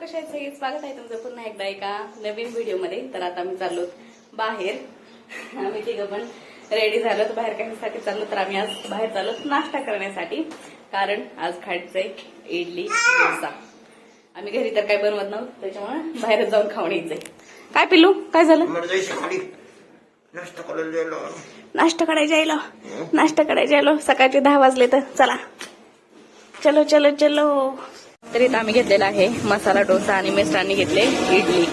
कशा आहेत सगळे स्वागत आहे तुमचं पुन्हा एकदा एका नवीन व्हिडिओमध्ये. तर आता आम्ही चाललो बाहेर. आम्ही तिघं पण रेडी झालो तर बाहेर कशासाठी चाललो. तर आम्ही आज बाहेर चाललो नाश्ता करण्यासाठी. कारण आज खायचंय इडली डोसा. आम्ही घरी तर काय बनवत नव्हतं त्याच्यामुळे बाहेरच जाऊन खाऊन यायचंय. काय पिल्लू? काय झालं? नाश्ता करायला जायला नाश्ता करायला यायला सकाळचे दहा वाजले तर चला. चलो चलो चलो. तरी इथं आम्ही घेतलेला आहे मसाला डोसा आणि मिस्टरांनी घेतले इडली.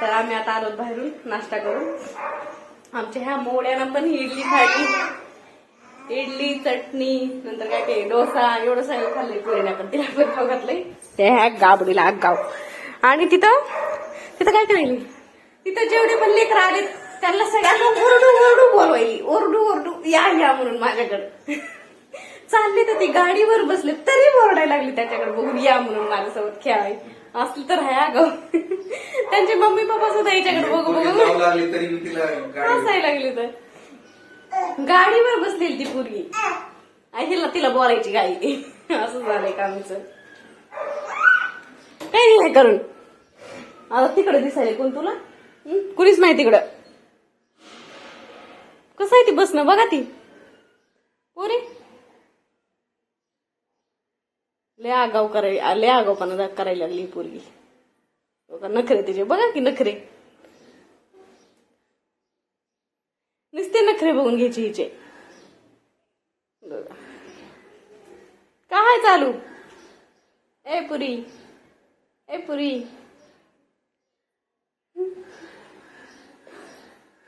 तर आम्ही आता आलो बाहेरून नाश्ता करू आमच्या ह्या मोड्यानं पण ही इडली खाली इडली चटणी नंतर काय ते डोसा एवढं सगळं खाल्लंय पुरेने पण तिला पण खाऊ घातलंय. ते ह्या गाबडीला आगाव आणि तिथं तिथं काय करायली तिथं जेवढे पण लेकर आले त्यांना सगळ्यांना ओरडू ओरडू बोलवायली. ओरडू ओरडू या या म्हणून माझ्याकडे. चालले तर ती गाडीवर बसले तरी ओरडायला लागली त्याच्याकडे बघून या म्हणून माझ्यासोबत खेळाय असलं तर हाय ग त्यांचे मम्मी पप्पा सुद्धा याच्याकडे बघू बघू हसायला लागली तर. गाडीवर बसलेली ती आणि हिला तिला बोलायची गाडी. असं झालंय कामीचं. काय दिलंय करून? आता तिकडे दिसायला कोण तुला? कुणीच नाही तिकडं. कसं आहे ती बसणं? बघा ती पोरे लय आगाव करायला लय आगावपणा करायला लागली ही पोरगी. बघा, नखरे तिचे. बघा की नखरे. नुसते नखरे बघून घ्यायचे हिचे. बघा. काय चालू? ए पुरी. ए पुरी.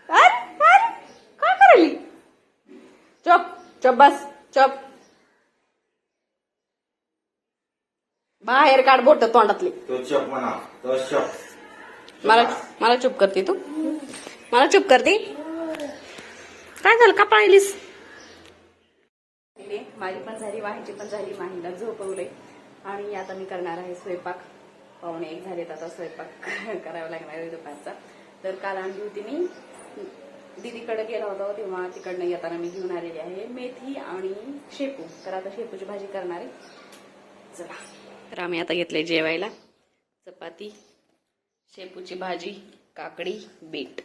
काय करायली? चप चप बस चप. बाहेर काढ बोट तोंडातली. तो चप म्हणा तो चप. मला मला चुप करते तू. मला चुप करते. काय झालं? का पाहिलीस? माझी पण झाली वाहीची पण झाली. माहीला झोपवले आणि आता मी करणार आहे स्वयंपाक. पाहुणे एक झालेत आता स्वयंपाक करावा लागणार आहे दुपारचा. तर काल आणली होती मी. दीदीकडे गेला होता तेव्हा तिकडनं येताना मी घेऊन आलेली आहे मेथी आणि शेपू. तर आता शेपूची भाजी करणार आहे. चला. तर आम्ही आता घेतले जेवायला. चपाती शेपूची भाजी काकडी बीट.